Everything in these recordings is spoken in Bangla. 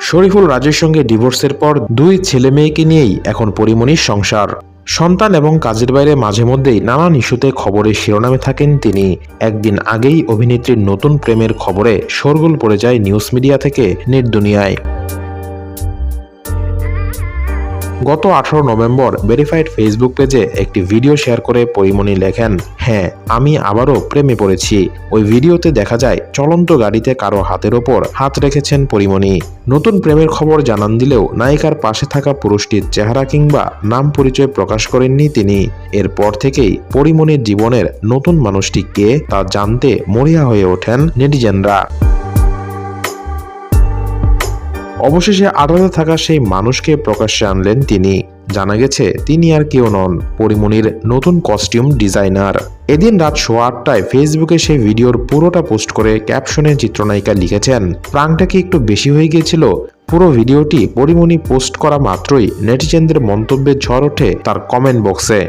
শরীফুল রাজের সঙ্গে ডিভোর্সের পর দুই ছেলে মেয়েকে নিয়েই এখন পরিমণির সংসার। সন্তান এবং কাজের বাইরে মাঝে মধ্যেই নানান ইস্যুতে খবরের শিরোনামে থাকেন তিনি। একদিন আগেই অভিনেত্রীর নতুন প্রেমের খবরে শোরগোল পড়ে যায় নিউজ মিডিয়া থেকে নেট দুনিয়ায়। গত আঠারো নভেম্বর ভেরিফাইড ফেসবুক পেজে একটি ভিডিও শেয়ার করে পরিমণি লেখেন হ্যাঁ আমি আবারও প্রেমে পড়েছি। ওই ভিডিওতে দেখা যায় চলন্ত গাড়িতে কারও হাতের ওপর হাত রেখেছেন পরিমণি। নতুন প্রেমের খবর জানান দিলেও নায়িকার পাশে থাকা পুরুষটির চেহারা কিংবা নাম পরিচয় প্রকাশ করেননি তিনি। এরপর থেকেই পরিমণির জীবনের নতুন মানুষটি কে তা জানতে মরিয়া হয়ে ওঠেন নেটিজেনরা অবশেষে আড়ালে থাকা সেই মানুষকে প্রকাশ্যে আনলেন তিনি। জানা গেছে, তিনি আর কেউ নন পরিমণির নতুন কস্টিউম ডিজাইনার এদিন রাত সোয়া আটটায় ফেসবুকে সেই ভিডিওর পুরোটা পোস্ট করে ক্যাপশনে চিত্রনায়িকা লিখেছেন প্রাংটা কি একটু বেশি হয়ে গিয়েছিল? পুরো ভিডিওটি পরিমণি পোস্ট করা মাত্রই নেটিজেনদের মন্তব্যে ঝড় ওঠে তার কমেন্ট বক্সে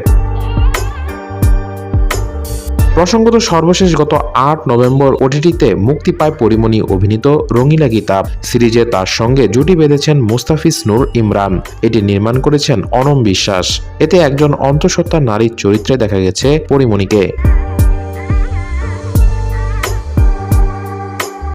প্রসঙ্গত সর্বশেষ গত আট নভেম্বর ওটিটিতে মুক্তি পায় পরিমণি অভিনীত রঙিলা গীতাব সিরিজে তার সঙ্গে জুটি বেঁধেছেন মুস্তাফিজ নুর ইমরান। এটি নির্মাণ করেছেন অনম বিশ্বাস। এতে একজন অন্তঃসত্ত্বা নারীর চরিত্রে দেখা গেছে পরিমণিকে।